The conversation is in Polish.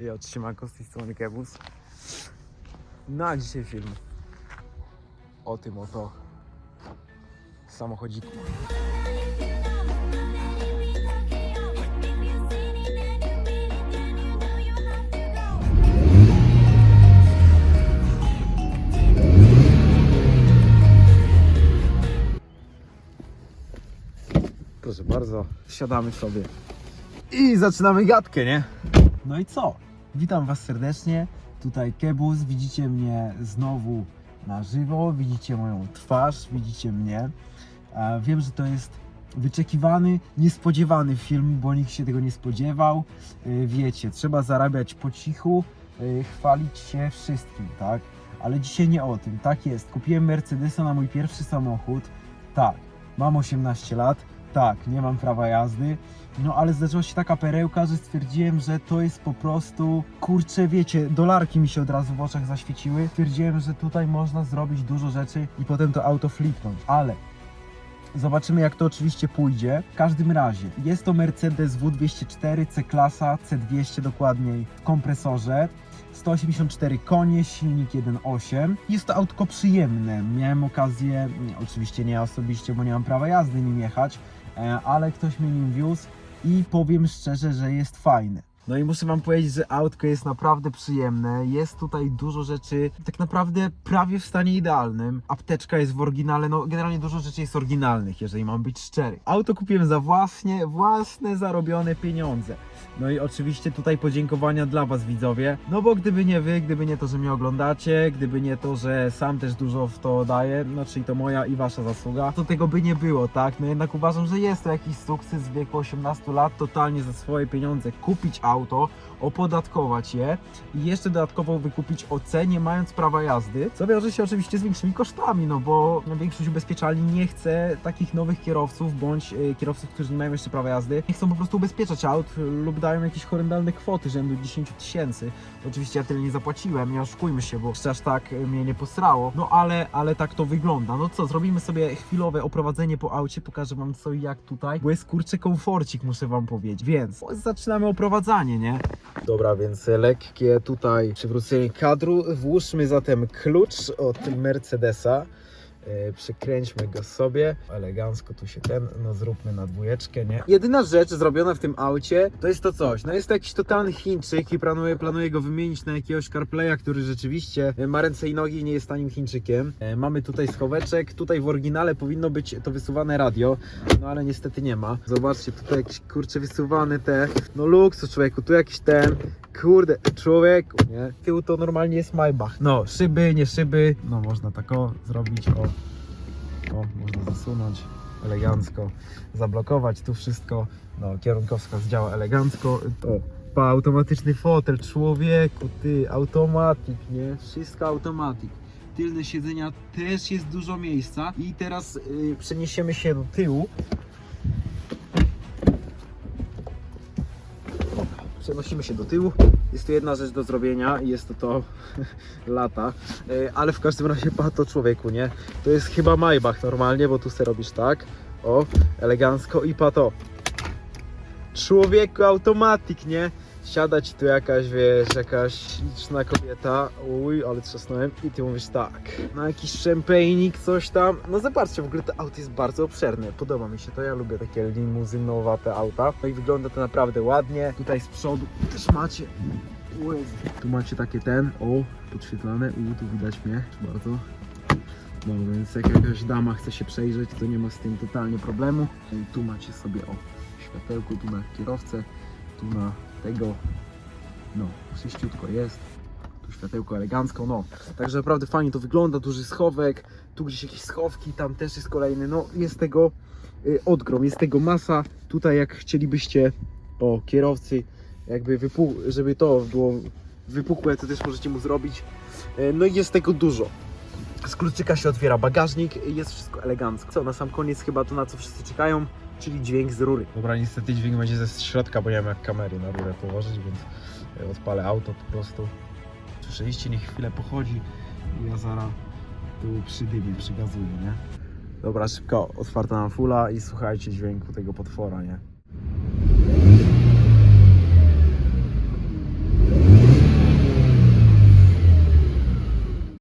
Ja trzymanko z tej strony Kebus. Na dzisiaj film o tym oto samochodziku. Proszę bardzo, wsiadamy sobie i zaczynamy gadkę, nie? No i co? Witam Was serdecznie. Tutaj Kebus. Widzicie mnie znowu na żywo. Widzicie moją twarz, widzicie mnie. Wiem, że to jest wyczekiwany, niespodziewany film, bo nikt się tego nie spodziewał. E, Wiecie, trzeba zarabiać po cichu, e, chwalić się wszystkim, tak? Ale dzisiaj nie o tym. Tak jest. Kupiłem Mercedesa na mój pierwszy samochód. Tak. Mam 18 lat. Tak, nie mam prawa jazdy. No ale zdarzyła się taka perełka, że stwierdziłem, że to jest po prostu, kurczę, wiecie, dolarki mi się od razu w oczach zaświeciły. Stwierdziłem, że tutaj można zrobić dużo rzeczy i potem to auto flipnąć, ale zobaczymy jak to oczywiście pójdzie. W każdym razie, jest to Mercedes W204 C-klasa, C200 dokładniej w kompresorze. 184 konie, silnik 1.8. Jest to autko przyjemne. Miałem okazję, mm, oczywiście nie osobiście, bo nie mam prawa jazdy nim jechać, ale ktoś mnie nim wiózł i powiem szczerze, że jest fajny. No i muszę wam powiedzieć, że autko jest naprawdę przyjemne. Jest tutaj dużo rzeczy, tak naprawdę prawie w stanie idealnym. Apteczka jest w oryginale, no generalnie dużo rzeczy jest oryginalnych, jeżeli mam być szczery. Auto kupiłem za własnie, własne zarobione pieniądze. No i oczywiście tutaj podziękowania dla was widzowie. No bo gdyby nie wy, gdyby nie to, że mnie oglądacie, gdyby nie to, że sam też dużo w to daję, no czyli to moja i wasza zasługa, to tego by nie było, tak? No jednak uważam, że jest to jakiś sukces w wieku 18 lat, totalnie za swoje pieniądze kupić auto, opodatkować je i jeszcze dodatkowo wykupić OC nie mając prawa jazdy, co wiąże się oczywiście z większymi kosztami, no bo większość ubezpieczalni nie chce takich nowych kierowców bądź y, kierowców, którzy nie mają jeszcze prawa jazdy, nie chcą po prostu ubezpieczać aut lub dają jakieś horrendalne kwoty rzędu 10 tysięcy. Oczywiście ja tyle nie zapłaciłem, nie oszukujmy się, bo aż tak mnie nie posrało, no ale, ale tak to wygląda. No co, zrobimy sobie chwilowe oprowadzenie po aucie, pokażę wam co i jak tutaj, bo jest kurczę komforcik, muszę wam powiedzieć, więc zaczynamy oprowadzanie, nie? Dobra, więc lekkie tutaj przywrócenie kadru. Włóżmy zatem klucz od Mercedesa. E, Przykręćmy go sobie. Elegancko tu się ten, no zróbmy na dwójeczkę, nie? Jedyna rzecz zrobiona w tym aucie to jest to coś. No jest to jakiś totalny Chińczyk i planuję, go wymienić na jakiegoś CarPlaya, który rzeczywiście ma ręce i nogi i nie jest tanim Chińczykiem. E, Mamy tutaj schoweczek. Tutaj w oryginale powinno być to wysuwane radio, no ale niestety nie ma. Zobaczcie, tutaj jakiś kurczę wysuwany te, no luksus człowieku, tu jakiś ten, kurde, człowieku, nie? Tył to normalnie jest Maybach. No, szyby, nie szyby, no można tak o zrobić, o, o, można zasunąć elegancko, zablokować tu wszystko, no kierunkowskaz działa elegancko, o, pa, automatyczny fotel, człowieku, ty, automatik, nie? Wszystko automatik. Tylne siedzenia też jest dużo miejsca i teraz y, przeniesiemy się do tyłu. Przenosimy się do tyłu. Jest tu jedna rzecz do zrobienia i jest to to lata. E, Ale w każdym razie pato człowieku, nie? To jest chyba Maybach normalnie, bo tu se robisz tak. O, elegancko i pato. Człowieku automatik, nie? Siadać tu jakaś, wiesz, jakaś liczna kobieta. Uj, ale trzasnąłem. I ty mówisz tak. Na jakiś szampejnik, coś tam. No zobaczcie, w ogóle to auto jest bardzo obszerne. Podoba mi się to. Ja lubię takie limuzynowate auta. No i wygląda to naprawdę ładnie. Tutaj z przodu też macie. Oj, Tu macie takie ten. O, podświetlane. U, tu widać mnie. Bardzo. No więc jak jakaś dama chce się przejrzeć, to nie ma z tym totalnie problemu. I tu macie sobie o światełku, tu na kierowcę, tu na tego. No, czyściutko jest. Tu światełko elegancko, no. Także naprawdę fajnie to wygląda, duży schowek, tu gdzieś jakieś schowki, tam też jest kolejny, no jest tego y, odgrom, jest tego masa. Tutaj jak chcielibyście, o kierowcy, jakby wypu żeby to było wypukłe, to też możecie mu zrobić. Y, No i jest tego dużo. Z kluczyka się otwiera bagażnik, jest wszystko elegancko. Co, na sam koniec chyba to na co wszyscy czekają, czyli dźwięk z rury. Dobra, niestety dźwięk będzie ze środka, bo nie wiem jak kamery na rurę położyć, więc e, odpalę auto po prostu. Słyszeliście, niech chwilę pochodzi i ja zaraz tu przydymię, przygazuję, nie? Dobra, szybko otwarta nam fula i słuchajcie dźwięku tego potwora, nie?